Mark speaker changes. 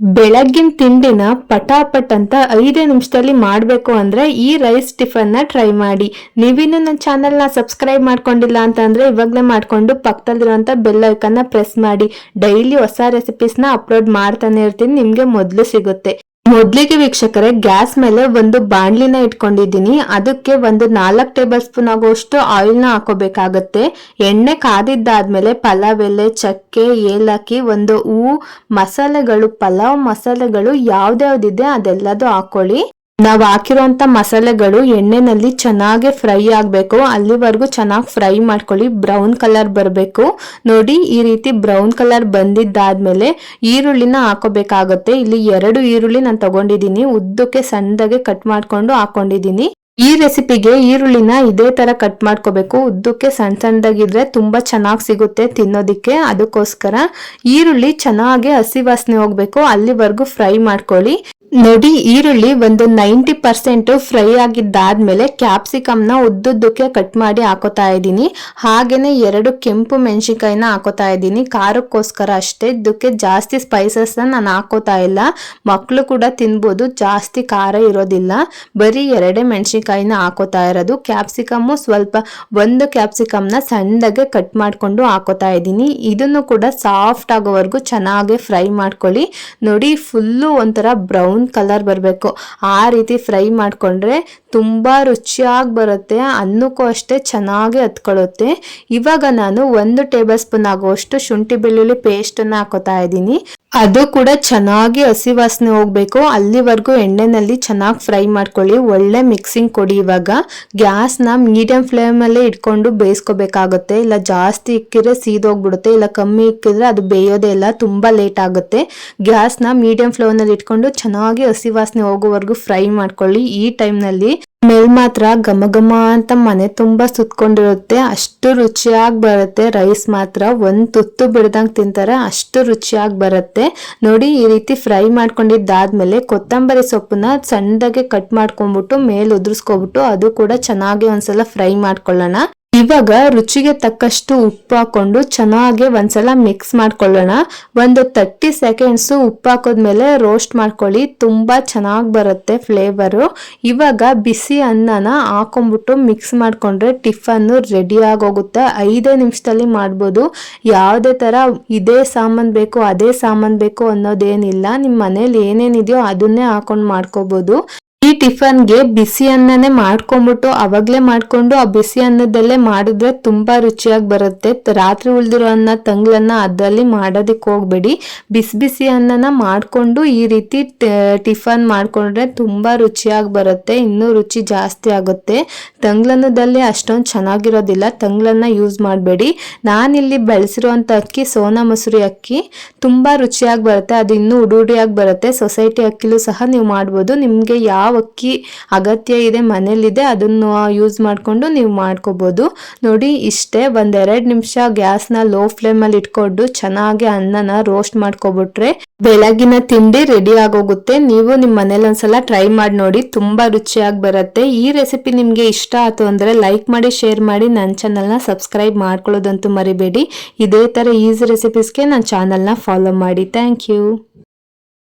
Speaker 1: ಬೆಳಗ್ಗಿನ ತಿಂಡಿನ ಪಟಾಪಟ್ ಅಂತ ಐದೇ ನಿಮಿಷದಲ್ಲಿ ಮಾಡಬೇಕು ಅಂದರೆ ಈ ರೈಸ್ ಟಿಫನ್ನ ಟ್ರೈ ಮಾಡಿ. ನೀವಿನ್ನು ನನ್ನ ಚಾನಲ್ನ ಸಬ್ಸ್ಕ್ರೈಬ್ ಮಾಡ್ಕೊಂಡಿಲ್ಲ ಅಂತಂದರೆ ಇವಾಗಲೇ ಮಾಡಿಕೊಂಡು ಪಕ್ಕದಲ್ಲಿರುವಂಥ ಬೆಲ್ ಪ್ರೆಸ್ ಮಾಡಿ. ಡೈಲಿ ಹೊಸ ರೆಸಿಪೀಸ್ನ ಅಪ್ಲೋಡ್ ಮಾಡ್ತಾನೆ ಇರ್ತೀನಿ, ನಿಮಗೆ ಮೊದಲು ಸಿಗುತ್ತೆ. ಮೊದ್ಲಿಗೆ ವೀಕ್ಷಕರೇ, ಗ್ಯಾಸ್ ಮೇಲೆ ಒಂದು ಬಾಣ್ಲಿನ ಇಟ್ಕೊಂಡಿದ್ದೀನಿ. ಅದಕ್ಕೆ ಒಂದು ನಾಲ್ಕು ಟೇಬಲ್ ಸ್ಪೂನ್ ಆಗುವಷ್ಟು ಆಯಿಲ್ನ ಹಾಕೋಬೇಕಾಗತ್ತೆ. ಎಣ್ಣೆ ಕಾದಿದ್ದಾದ್ಮೇಲೆ ಪಲಾವ್ ಎಲೆ, ಚಕ್ಕೆ, ಏಲಕ್ಕಿ, ಒಂದು ಹೂ, ಮಸಾಲೆಗಳು, ಪಲಾವ್ ಮಸಾಲೆಗಳು ಯಾವ್ದ್ಯಾವ್ದಿದೆ ಅದೆಲ್ಲದು ಹಾಕೊಳ್ಳಿ. ನಾವು ಹಾಕಿರುವಂತ ಮಸಾಲೆಗಳು ಎಣ್ಣೆನಲ್ಲಿ ಚೆನ್ನಾಗಿ ಫ್ರೈ ಆಗಬೇಕು. ಅಲ್ಲಿವರೆಗೂ ಚೆನ್ನಾಗಿ ಫ್ರೈ ಮಾಡ್ಕೊಳ್ಳಿ. ಬ್ರೌನ್ ಕಲರ್ ಬರಬೇಕು. ನೋಡಿ, ಈ ರೀತಿ ಬ್ರೌನ್ ಕಲರ್ ಬಂದಿದ್ದಾದ್ಮೇಲೆ ಈರುಳ್ಳಿನ ಹಾಕೋಬೇಕಾಗುತ್ತೆ. ಇಲ್ಲಿ ಎರಡು ಈರುಳ್ಳಿ ನಾನು ತಗೊಂಡಿದ್ದೀನಿ. ಉದ್ದಕ್ಕೆ ಸಣ್ಣದಾಗೆ ಕಟ್ ಮಾಡ್ಕೊಂಡು ಹಾಕೊಂಡಿದ್ದೀನಿ. ಈ ರೆಸಿಪಿಗೆ ಈರುಳ್ಳಿನ ಇದೇ ತರ ಕಟ್ ಮಾಡ್ಕೋಬೇಕು. ಉದ್ದಕ್ಕೆ ಸಣ್ಣ ಸಣ್ಣದಾಗಿದ್ರೆ ತುಂಬಾ ಚೆನ್ನಾಗಿ ಸಿಗುತ್ತೆ ತಿನ್ನೋದಿಕ್ಕೆ. ಅದಕ್ಕೋಸ್ಕರ ಈರುಳ್ಳಿ ಚೆನ್ನಾಗಿ ಹಸಿ ವಾಸನೆ ಹೋಗ್ಬೇಕು. ಅಲ್ಲಿವರೆಗೂ ಫ್ರೈ ಮಾಡ್ಕೊಳ್ಳಿ. ನೋಡಿ, ಈರುಳ್ಳಿ ಒಂದು ನೈಂಟಿ ಪರ್ಸೆಂಟ್ ಫ್ರೈ ಆಗಿದ್ದಾದ್ಮೇಲೆ ಕ್ಯಾಪ್ಸಿಕಮ್ನ ಉದ್ದುದ್ದಕ್ಕೆ ಕಟ್ ಮಾಡಿ ಹಾಕೋತಾ ಇದ್ದೀನಿ. ಹಾಗೇನೆ ಎರಡು ಕೆಂಪು ಮೆಣಸಿನ್ಕಾಯಿನ ಹಾಕೋತಾ ಇದ್ದೀನಿ. ಖಾರಕ್ಕೋಸ್ಕರ ಅಷ್ಟೇ. ಇದಕ್ಕೆ ಜಾಸ್ತಿ ಸ್ಪೈಸಸ್ ನಾನು ಹಾಕೋತಾ ಇಲ್ಲ. ಮಕ್ಕಳು ಕೂಡ ತಿನ್ಬೋದು. ಜಾಸ್ತಿ ಖಾರ ಇರೋದಿಲ್ಲ. ಬರೀ ಎರಡೇ ಮೆಣಸಿನ್ಕಾಯಿನ ಹಾಕೋತಾ ಇರೋದು. ಕ್ಯಾಪ್ಸಿಕಮ್ಮು ಸ್ವಲ್ಪ ಒಂದು ಕ್ಯಾಪ್ಸಿಕಮ್ನ ಸಣ್ಣಗೆ ಕಟ್ ಮಾಡಿಕೊಂಡು ಹಾಕೋತಾ ಇದ್ದೀನಿ. ಇದನ್ನು ಕೂಡ ಸಾಫ್ಟ್ ಆಗೋವರೆಗೂ ಚೆನ್ನಾಗಿ ಫ್ರೈ ಮಾಡ್ಕೊಳ್ಳಿ. ನೋಡಿ ಫುಲ್ಲು ಒಂಥರ ಬ್ರೌನ್ ಕಲರ್ ಬರಬೇಕು. ಆ ರೀತಿ ಫ್ರೈ ಮಾಡಿಕೊಂಡ್ರೆ ತುಂಬ ರುಚಿಯಾಗಿ ಬರುತ್ತೆ, ಅನ್ನಕ್ಕೂ ಅಷ್ಟೇ ಚೆನ್ನಾಗಿ ಹತ್ಕೊಳ್ಳುತ್ತೆ. ಇವಾಗ ನಾನು ಒಂದು ಟೇಬಲ್ ಸ್ಪೂನ್ ಆಗುವಷ್ಟು ಶುಂಠಿ ಬೆಳ್ಳುಳ್ಳಿ ಪೇಸ್ಟನ್ನು ಹಾಕೋತಾ ಇದ್ದೀನಿ. ಅದು ಕೂಡ ಚೆನ್ನಾಗಿ ಹಸಿ ವಾಸನೆ ಹೋಗ್ಬೇಕು. ಅಲ್ಲಿವರೆಗೂ ಎಣ್ಣೆನಲ್ಲಿ ಚೆನ್ನಾಗಿ ಫ್ರೈ ಮಾಡ್ಕೊಳ್ಳಿ. ಒಳ್ಳೆ ಮಿಕ್ಸಿಂಗ್ ಕೊಡಿ ಇವಾಗ. ಗ್ಯಾಸ್ನ ಮೀಡಿಯಂ ಫ್ಲೇಮಲ್ಲೇ ಇಟ್ಕೊಂಡು ಬೇಯಿಸ್ಕೋಬೇಕಾಗುತ್ತೆ. ಇಲ್ಲ ಜಾಸ್ತಿ ಇಕ್ಕಿದ್ರೆ ಸೀದೋಗ್ಬಿಡುತ್ತೆ. ಇಲ್ಲ ಕಮ್ಮಿ ಇಕ್ಕಿದ್ರೆ ಅದು ಬೇಯೋದೇ ಇಲ್ಲ. ತುಂಬ ಲೇಟ್ ಆಗುತ್ತೆ. ಗ್ಯಾಸ್ನ ಮೀಡಿಯಂ ಫ್ಲೇಮಲ್ಲಿ ಇಟ್ಕೊಂಡು ಚೆನ್ನಾಗಿ ಹಸಿ ವಾಸನೆ ಹೋಗೋವರೆಗೂ ಫ್ರೈ ಮಾಡ್ಕೊಳ್ಳಿ. ಈ ಟೈಮ್ನಲ್ಲಿ ಮೇಲ್ ಮಾತ್ರ ಘಮ ಘಮ ಅಂತ ಮನೆ ತುಂಬಾ ಸುತ್ಕೊಂಡಿರುತ್ತೆ. ಅಷ್ಟು ರುಚಿಯಾಗಿ ಬರುತ್ತೆ. ರೈಸ್ ಮಾತ್ರ ಒಂದ್ ತುತ್ತು ಬಿಡ್ದಂಗ್ ತಿಂತಾರೆ. ಅಷ್ಟು ರುಚಿಯಾಗಿ ಬರುತ್ತೆ. ನೋಡಿ, ಈ ರೀತಿ ಫ್ರೈ ಮಾಡ್ಕೊಂಡಿದ್ದಾದ್ಮೇಲೆ ಕೊತ್ತಂಬರಿ ಸೊಪ್ಪನ್ನ ಸಣ್ಣದಾಗೆ ಕಟ್ ಮಾಡ್ಕೊಂಡ್ಬಿಟ್ಟು, ಮೇಲ್ ಉದುರಿಸ್ಕೊಬಿಟ್ಟು, ಅದು ಕೂಡ ಚೆನ್ನಾಗಿ ಒಂದ್ಸಲ ಫ್ರೈ ಮಾಡ್ಕೊಳ್ಳೋಣ. ಇವಾಗ ರುಚಿಗೆ ತಕ್ಕಷ್ಟು ಉಪ್ಪು ಹಾಕೊಂಡು ಚೆನ್ನಾಗಿ ಒಂದ್ಸಲ ಮಿಕ್ಸ್ ಮಾಡ್ಕೊಳ್ಳೋಣ. ಒಂದು ತರ್ಟಿ ಸೆಕೆಂಡ್ಸ್ ಉಪ್ಪು ಹಾಕೋದ್ಮೇಲೆ ರೋಸ್ಟ್ ಮಾಡ್ಕೊಳ್ಳಿ. ತುಂಬ ಚೆನ್ನಾಗಿ ಬರುತ್ತೆ ಫ್ಲೇವರು ಇವಾಗ ಬಿಸಿ ಅನ್ನನ ಹಾಕೊಂಡ್ಬಿಟ್ಟು ಮಿಕ್ಸ್ ಮಾಡಿಕೊಂಡ್ರೆ ಟಿಫನ್ನು ರೆಡಿ ಆಗೋಗುತ್ತೆ. ಐದೇ ನಿಮಿಷದಲ್ಲಿ ಮಾಡ್ಬೋದು. ಯಾವುದೇ ಥರ ಇದೇ ಸಾಮಾನು ಬೇಕು, ಅದೇ ಸಾಮಾನು ಬೇಕು ಅನ್ನೋದೇನಿಲ್ಲ. ನಿಮ್ಮ ಮನೇಲಿ ಏನೇನಿದೆಯೋ ಅದನ್ನೇ ಹಾಕೊಂಡು ಮಾಡ್ಕೋಬಹುದು ಈ ಟಿಫನ್ಗೆ ಬಿಸಿ ಅನ್ನನೇ ಮಾಡ್ಕೊಂಡ್ಬಿಟ್ಟು ಅವಾಗ್ಲೇ ಮಾಡ್ಕೊಂಡು ಆ ಬಿಸಿ ಅನ್ನದಲ್ಲೇ ಮಾಡಿದ್ರೆ ತುಂಬಾ ರುಚಿಯಾಗಿ ಬರುತ್ತೆ. ರಾತ್ರಿ ಉಳಿದಿರೋ ಅನ್ನ ತಂಗ್ಲನ್ನ ಅದರಲ್ಲಿ ಮಾಡೋದಕ್ಕೆ ಹೋಗಬೇಡಿ. ಬಿಸಿ ಬಿಸಿ ಅನ್ನನ ಮಾಡ್ಕೊಂಡು ಈ ರೀತಿ ಟಿಫನ್ ಮಾಡ್ಕೊಂಡ್ರೆ ತುಂಬಾ ರುಚಿಯಾಗಿ ಬರುತ್ತೆ. ಇನ್ನೂ ರುಚಿ ಜಾಸ್ತಿ ಆಗುತ್ತೆ. ತಂಗ್ಲನ್ನದಲ್ಲಿ ಅಷ್ಟೊಂದು ಚೆನ್ನಾಗಿರೋದಿಲ್ಲ. ತಂಗ್ಲನ್ನ ಯೂಸ್ ಮಾಡಬೇಡಿ. ನಾನಿಲ್ಲಿ ಬೆಳೆಸಿರುವಂತ ಅಕ್ಕಿ, ಸೋನಾ ಮಸೂರಿ ಅಕ್ಕಿ, ತುಂಬಾ ರುಚಿಯಾಗಿ ಬರುತ್ತೆ. ಅದು ಇನ್ನೂ ಉಡುಡಿಯಾಗಿ ಬರುತ್ತೆ. ಸೊಸೈಟಿ ಅಕ್ಕಿಲೂ ಸಹ ನೀವು ಮಾಡ್ಬೋದು. ನಿಮಗೆ ಯಾವ ಅಕ್ಕಿ ಅಗತ್ಯ ಇದೆ ಮನೇಲಿದೆ, ಅದನ್ನು ಯೂಸ್ ಮಾಡಿಕೊಂಡು ನೀವು ಮಾಡ್ಕೋಬೋದು. ನೋಡಿ, ಇಷ್ಟೇ ಒಂದೆರಡು ನಿಮಿಷ ಗ್ಯಾಸ್ನ ಲೋ ಫ್ಲೇಮಲ್ಲಿ ಇಟ್ಕೊಂಡು ಚೆನ್ನಾಗಿ ಅನ್ನನ ರೋಸ್ಟ್ ಮಾಡ್ಕೊಬಿಟ್ರೆ ಬೆಳಗಿನ ತಿಂಡಿ ರೆಡಿ ಆಗೋಗುತ್ತೆ. ನೀವು ನಿಮ್ಮ ಮನೇಲಿ ಒಂದ್ಸಲ ಟ್ರೈ ಮಾಡಿ ನೋಡಿ, ತುಂಬಾ ರುಚಿಯಾಗಿ ಬರುತ್ತೆ. ಈ ರೆಸಿಪಿ ನಿಮಗೆ ಇಷ್ಟ ಆಯ್ತು ಅಂದರೆ ಲೈಕ್ ಮಾಡಿ ಶೇರ್ ಮಾಡಿ ನನ್ನ ಚಾನಲ್ನ ಸಬ್ಸ್ಕ್ರೈಬ್ ಮಾಡ್ಕೊಳ್ಳೋದಂತೂ ಮರಿಬೇಡಿ. ಇದೇ ಥರ ಈಸಿ ರೆಸಿಪೀಸ್ಗೆ ನನ್ನ ಚಾನಲ್ನ ಫಾಲೋ ಮಾಡಿ. Thank you